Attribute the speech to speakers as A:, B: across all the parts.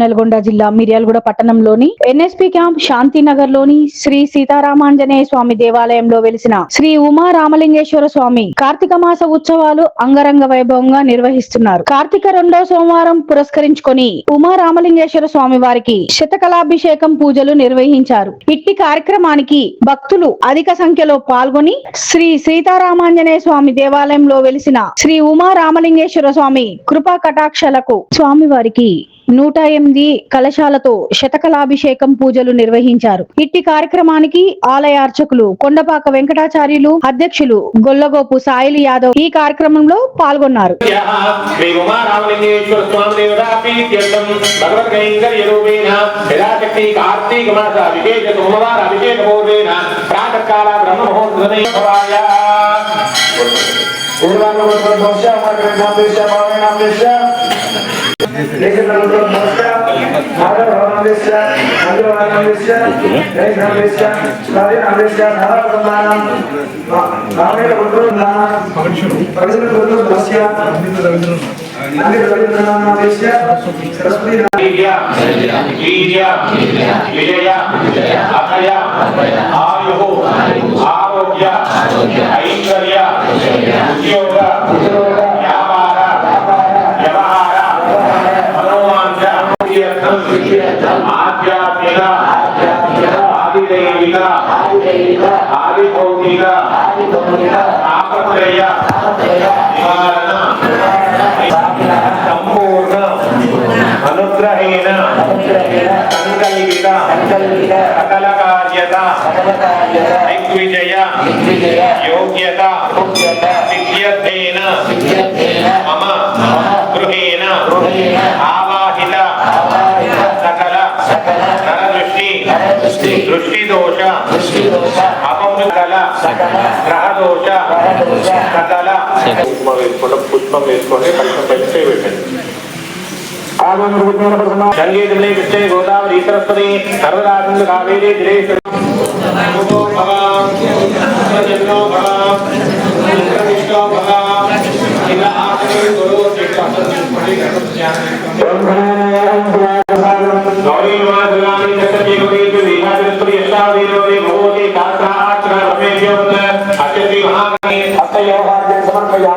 A: నల్గొండ జిల్లా మిర్యాలగూడ పట్టణంలోని NSP camp శాంతినగర్లోని శ్రీ సీతారామాంజనేయ స్వామి దేవాలయంలో వెలిసిన శ్రీ ఉమా రామలింగేశ్వర స్వామి కార్తీక మాస ఉత్సవాలు అంగరంగ వైభవంగా నిర్వహిస్తున్నారు. కార్తీక రెండో సోమవారం పురస్కరించుకొని ఉమా రామలింగేశ్వర స్వామి వారికి శతకళాభిషేకం పూజలు నిర్వహించారు. ఇట్టి కార్యక్రమానికి భక్తులు అధిక సంఖ్యలో పాల్గొని శ్రీ సీతారామాంజనేయ స్వామి దేవాలయంలో వెలిసిన శ్రీ ఉమా రామలింగేశ్వర స్వామి కృపా కటాక్షలకు స్వామి వారికి నూట ఎనిమిది కలశాలతో శతకలాభిషేకం పూజలు నిర్వహించారు. ఇట్టి కార్యక్రమానికి ఆలయ అర్చకులు కొండపాక వెంకటాచార్యులు అధ్యక్షులు గొల్లగోపు సాయిలు యాదవ్ ఈ కార్యక్రమంలో పాల్గొన్నారు.
B: ఐశ్వర్య ఉద్యోగ సంపూర్ణ అనుగ్రహేణ సంకల్పిత సకల కార్యత దిగ్విజయ యోగ్యత సిద్ధ్యర్థేన మమ గృహేణ ఆవాహిత సకల నరదృష్టి దృష్టిదోష అపమృకల గ్రహదోష సకల పుష్పం వేసుకోవడం పుష్పం వేసుకొని కష్టం పెట్టి పెట్టండి కృష్ణే గోదావరి సరస్వతి సర్వదాసింధు కావేరీ విష్ణో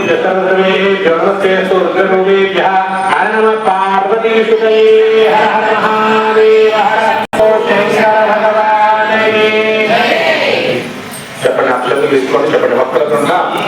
B: సర్వే సర్వే జ్యోతస్తే సురుద్రరూపేభ్య హర నమ పార్వతీ సుతే హర హర మహాదేవ. హర ఓ శంకర భగవానే చెప్పండి అట్లతో తీసుకోండి? చెప్పండి వక్రతుండా
C: శివ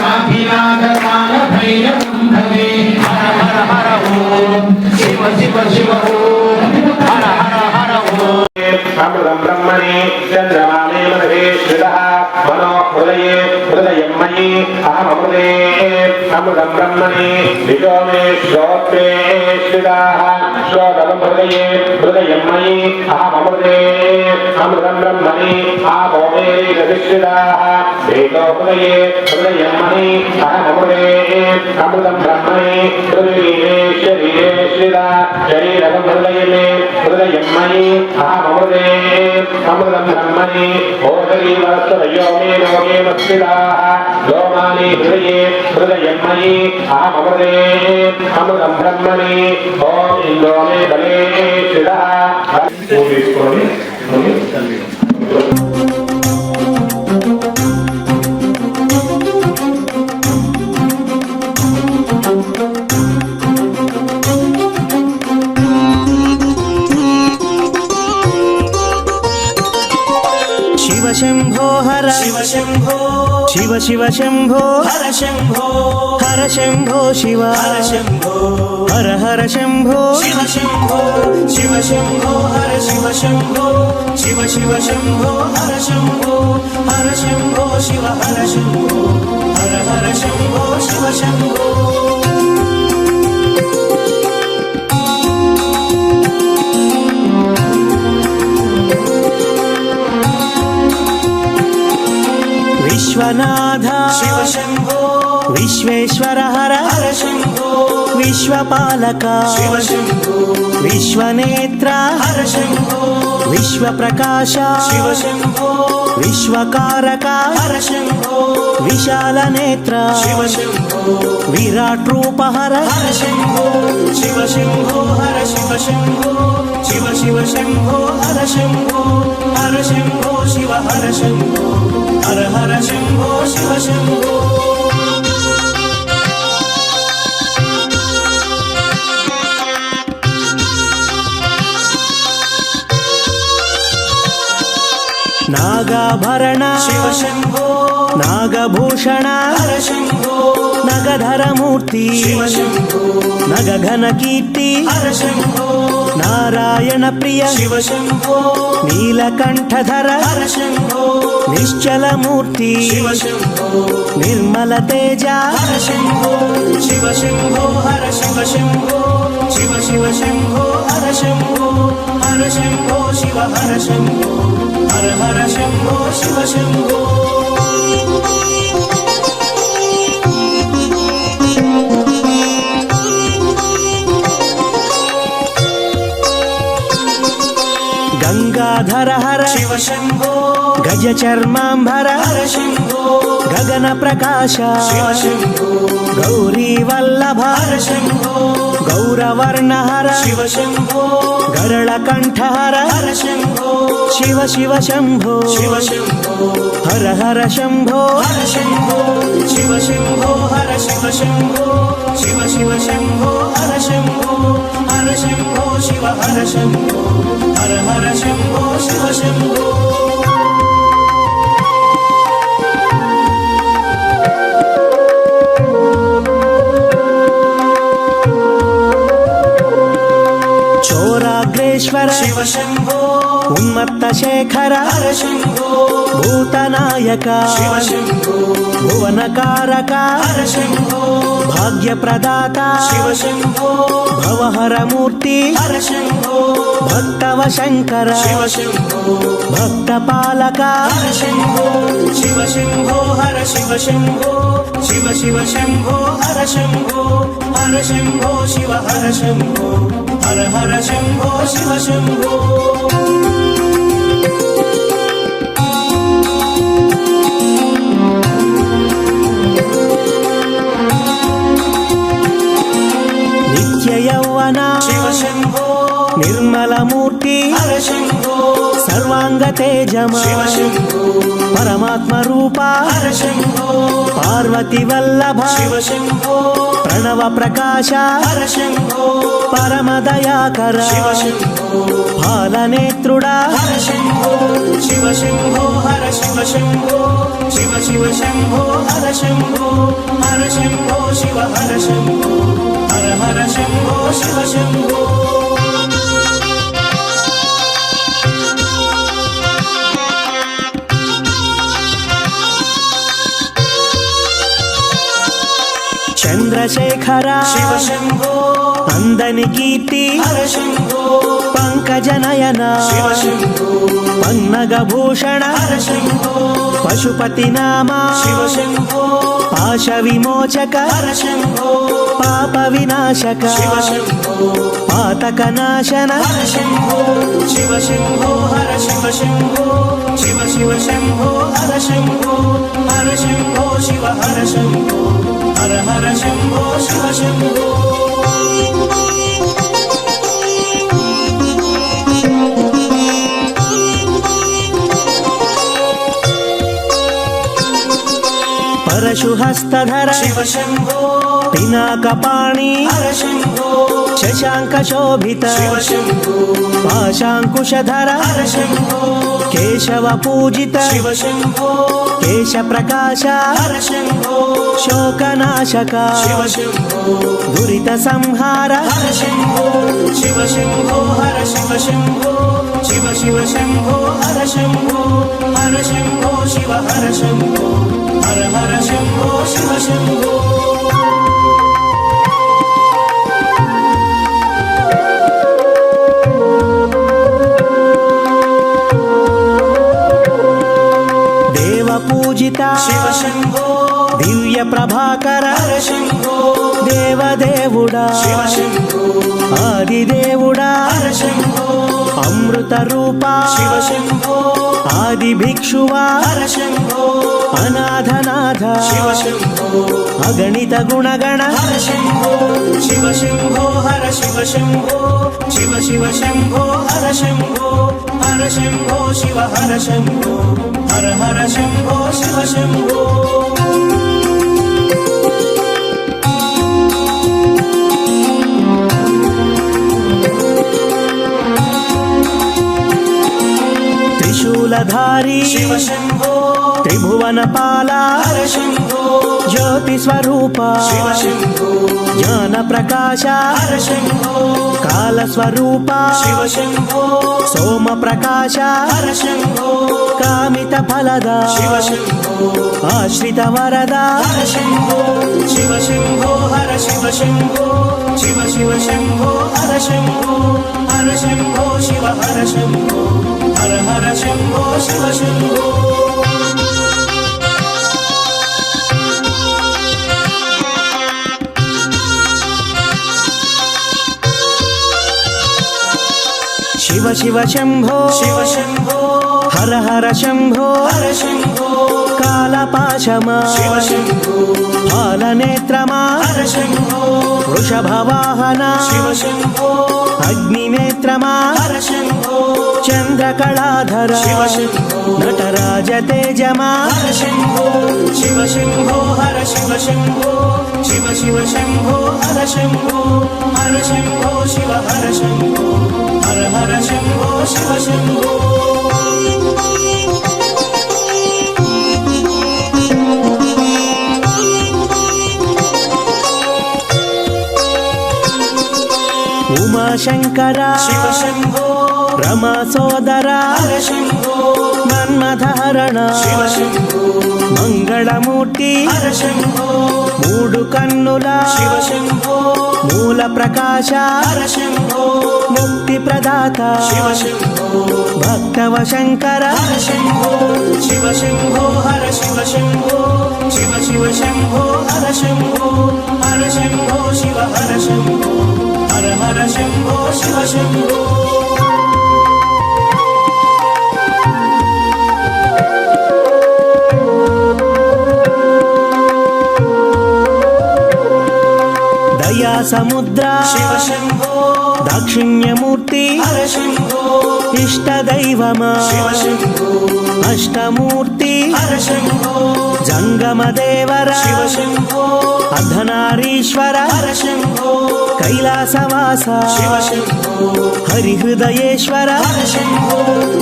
C: হবে అమృతం బ్రహ్మణే దిగో మే శ్రోత్రే స్థిరాహ శ్రోతం హృదయే హృదయం మయి అహమృతే అమృతం బ్రహ్మణి ఆమోమే రతిష్ఠిరాహ దిగో హృదయే హృదయం మయి అహమృతే
B: అమృతం బ్రహ్మణి హృదయే శరీరే స్థిరా శరీరం హృదయమే హృదయం మయి అహమృతే హృదయం हृदये हृदयं मयि अहममृते अमृतं ब्रह्मणि ॐ इन्दो मे बले स्थितः
D: శివ శంభో హర
E: శంభో. హర శంభో
D: శివ
E: హర శంభో.
D: హర హర శంభో.
E: శివ శంభో శివ శంభో హర శివ శంభో. శివ శివ శంభో హర శంభో. హర శంభో శివ హర శంభో. హర హర శంభో శివ శంభో.
D: విశ్వనాథ
E: శివ శంభో
D: విశ్వేశ్వర హర
E: హర శంభో
D: విశ్వపాలక
E: శివ శంభో
D: విశ్వనేత్ర
E: హర శంభో
D: విశ్వప్రకాశ
E: శివ శంభో
D: విశ్వకారక
E: హర శంభో
D: విశాల నేత్ర
E: శివ శంభో
D: విరాట్ రూప హర
E: హర శంభో శివ శంభో హర శివ శంభో శివ శివ శంభో హర శంభో హర శంభో శివ హర శంభో హర హర శంభో శివ శంభో
D: నాగాభరణ
E: శివ శంభో
D: నాగభూషణ
E: హర శంభో
D: నగధరమూర్తి
E: శివ శంభో
D: నగఘన కీర్తి
E: హర శంభో
D: నారాయణ ప్రియ నీలకంఠధర నిశ్చలమూర్తి నిర్మల తేజ
E: హర శంభో శివ శంభో హర శివ శంభో శివ శివ శంభో హర శంభో హర శంభో శివ హర శంభో హర హర శంభో శివ శంభో.
D: గంగాధర హర
E: శివ శంభో
D: గజ చర్మాంబర
E: హర శంభో.
D: గగన ప్రకాశ గౌరీ వల్లభ
E: హర శంభో
D: గౌరవర్ణ హర
E: శివ
D: శివ శివ శంభో హర హర శంభో
E: శివ శంభో హర శివ శంభో శివ శివ శంభో హర శంభో హర శంభో శివ హర శంభో హర హర శంభో శివ శంభో. శంభో
D: ఉన్మత్త శేఖర భూతనాయక భువనకారక
E: హర శంభో
D: భాగ్య ప్రదాత
E: శివ శంభో
D: భవహర మూర్తి
E: హర శంభో
D: భక్తవ శంకర
E: శివ శంభో
D: భక్త పాలక
E: హర శంభో శివ శంభో హర శివ శంభో శివ శివ శంభో హర శంభో హర శంభో శివ హర శంభో. హర హర శంభో శివ శంభో
D: నిత్య యౌవన
E: శివ శంభో
D: నిర్మల మూర్తి
E: హర శంభో
D: సర్వాంగ తేజమ? పరమాత్మ రూప? పార్వతి వల్లభ? ప్రణవ ప్రకాశ?
E: హర శంభో
D: పరమ దయాకర?
E: శివ శంభో
D: పాలనేత్రుడా
E: శివ శంభో హర శివ శంభో శివ శివ శంభో హర శంభో. హర శంభో శివ హర శంభో. హర హర శంభో శివ శంభో.
D: చంద్రశేఖర అందని కీర్తి పంకజనయన
E: హర శంభో
D: పశుపతి నామా పాశ విమోచక పాప వినాశక పాతక నాశన
E: శివ శంభో హర శివ శంభో శివ శివ శంభో హర శంభో హర శంభో శివ హర శంభో హర హర శంభో శివ శంభో
D: పరశుహస్తధర
E: శివ శంభో
D: పినాకపాణి
E: హర శంభో
D: శశాంక శోభిత
E: శివ శంభో
D: పాశాంకుశధర
E: హర శంభో
D: కేశవ పూజిత
E: శివ శంభో
D: కేశ ప్రకాశ
E: హర శంభో
D: శోకనాశక
E: శివ శంభో
D: దురిత సంహార
E: హర శంభో శివ శంభో హర శివ శంభో శివ శివ శంభో హర శంభో హర శంభో శివ హర శంభో హర హర శంభో శివ శంభో
D: దేవ పూజిత
E: శివ శంభో
D: దివ్య ప్రభాకర
E: హర శంభో
D: దేవదేవుడా
E: శివ శంభో.
D: ఆదిదేవుడా
E: హర శంభో.
D: అమృత రూప
E: హర హర శంభో శివ శంభో. హర హర శివ
D: త్రిశూలధారి
E: శివ శంభో
D: త్రిభువన పాల
E: హర శంభో.
D: జ్యోతి స్వరూప
E: శివ శంభో
D: జ్ఞాన ప్రకాశ
E: హర శంభో.
D: కాల స్వరూప
E: శివ శంభో
D: సోమ ప్రకాశ
E: హర శంభో.
D: కామిత ఫలద. ఆశ్రిత వరద.
E: శంభో శివ శంభో హర శివ శంభో శివ శివ శంభో హర శంభో హర శంభో శివ హర శంభో హర హర శంభో శివ శంభో
D: శివ శివ శంభో.
E: శివ శంభో.
D: హర హర శంభో.
E: హర శంభో.
D: కాలపాశమా
E: శంభో
D: వృషభవాహన అగ్నినేత్రమా చంద్రకళాధర నటరాజ తేజమా
E: శివ శంభో హర శివ శంభో శివ శివ శంభో హర శంభో హర శంభో శివ హర శంభో హర హర శంభో శివ శంభో
D: ఉమాశంకర
E: శివ శంభో
D: రమా సోదర
E: హర శంభో
D: మన్మధరణ
E: శివ శంభో
D: మంగళమూర్తి
E: శంభో
D: మూడు కన్నుల
E: శివ శంభో
D: మూల ప్రకాశ
E: శంభో
D: ముక్తి ప్రదాత భక్తవ శంకర
E: శంభో శివ శంభో హర శివ శంభో శివ శివ శంభో హర శంభో హర శంభో శివ హర శంభో. హర హర శంభో శివ శంభో.
D: దయా సముద్ర
E: శివ శంభో
D: దాక్షిణ్యమూర్తి
E: హర శంభో.
D: ఇష్ట దైవమా
E: శివ శంభో
D: అష్టమూర్తి
E: హర శంభో.
D: జంగమ దేవర
E: శివ శంభో
D: అర్ధనారీశ్వర కైలాసవాస. హరిహృదయేశ్వర.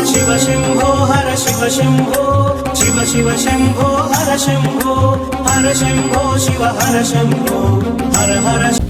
E: శివ శంభో హర శివ శంభో శివ శివ శంభో హర శంభో హర శంభో శివ హర శంభో హర హర